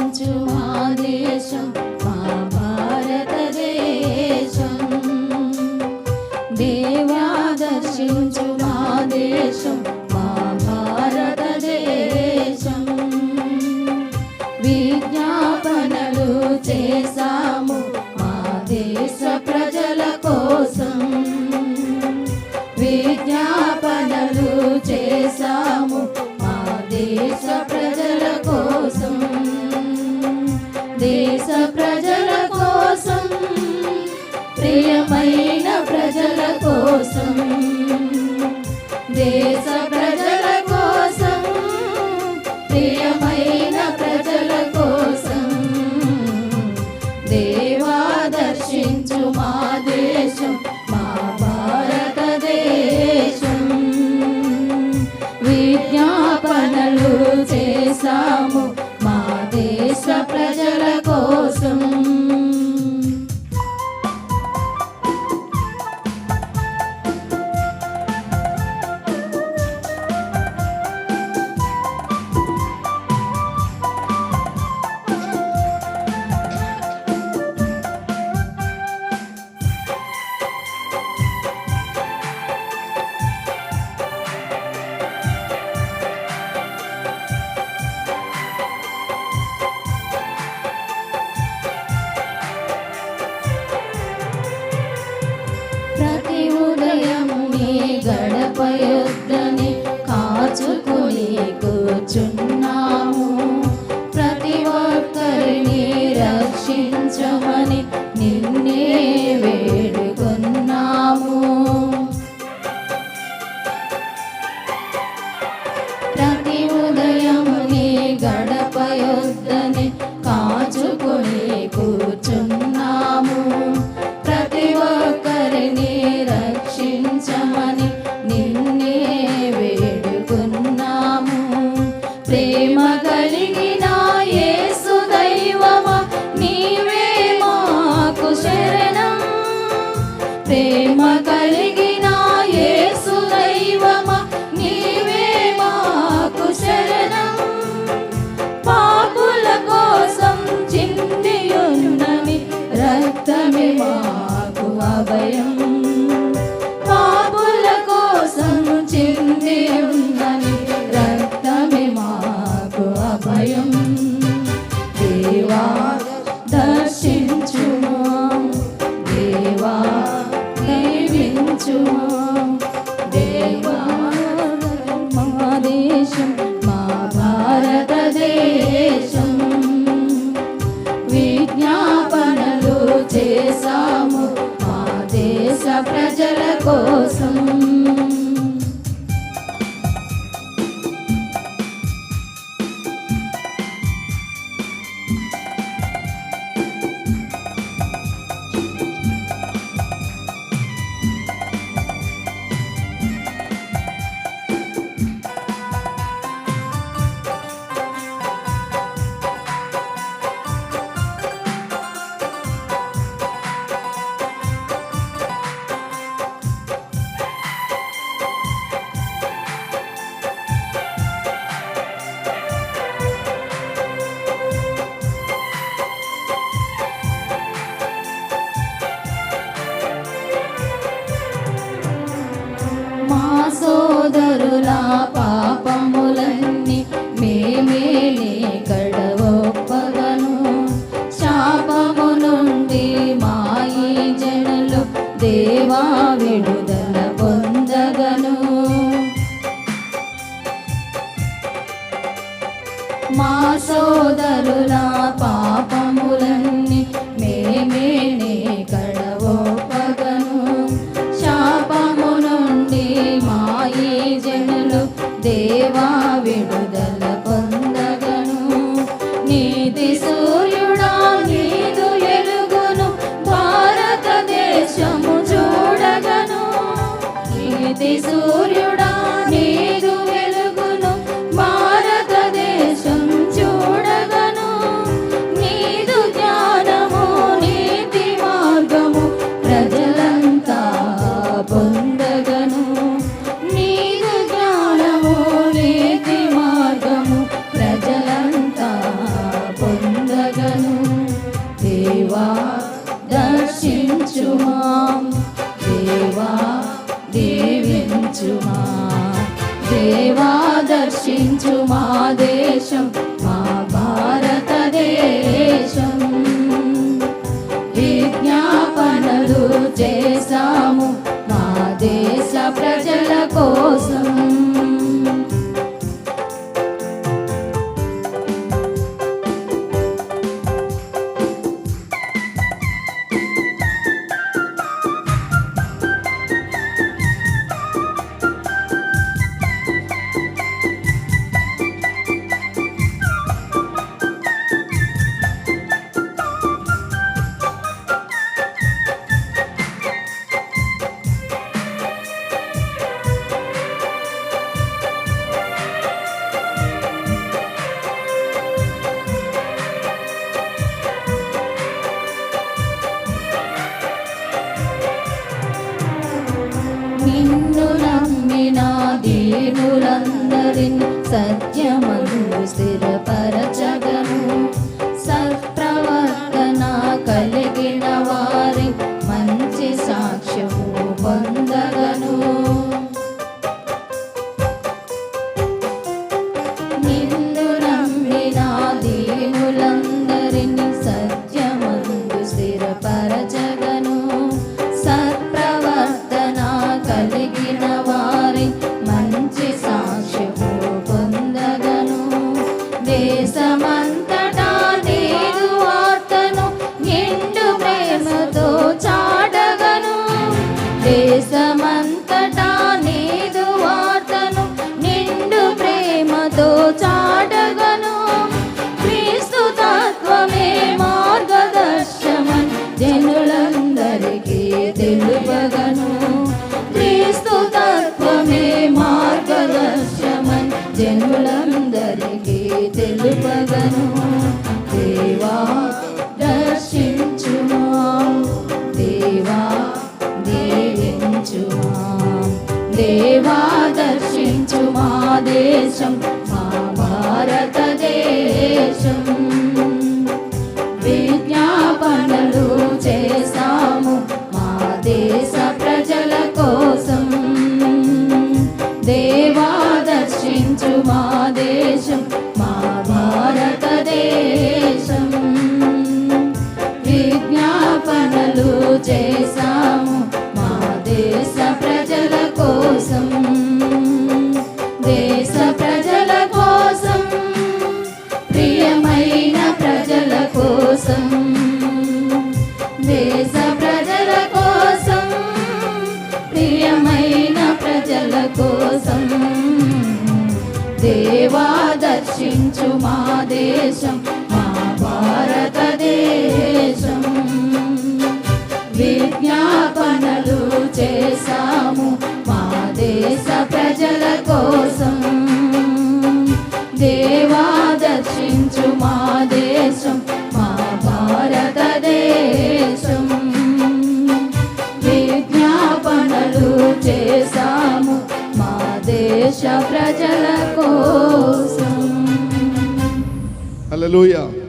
రక్షించు మా దేశం మా భారతదేశం దేవా దర్శించు మా దేశం ప్రియమైన ప్రజల కోసం దేవా దర్శించు మా దేశం మా భారతదేశం. విజ్ఞాపనలు చేశాము మా దేశ ప్రజల కోసం. గడపయొద్దని కాచుకుని కూర్చున్నాము. ప్రతి ఒక్కరిని రక్షించమని నిన్నే వేడుకున్నాము. ప్రతి ఉదయముని గడపయొద్దని కా ప్రజల కోసం. దేశం మా భారతదేశం. విజ్ఞాపనలు చేశాము మా దేశ ప్రజల కోసం. నిన్ను నమ్మిన దీనులందరిని సత్యమందు స్థిరపరచగ దేశం మా భారతదేశం. విజ్ఞాపనలు చేశాము మా దేశ ప్రజల కోసం. దేవా దర్శించు మా దేశం మా భారతదేశం. విజ్ఞాపనలు చేశాము మా దేశ దేవా దర్శించు మా దేశం మా భారతదేశం. విజ్ఞాపనలు చేశాము మా దేశ ప్రజల కోసం. దేవా దేశ ప్రజల కోసం హల్లెలూయా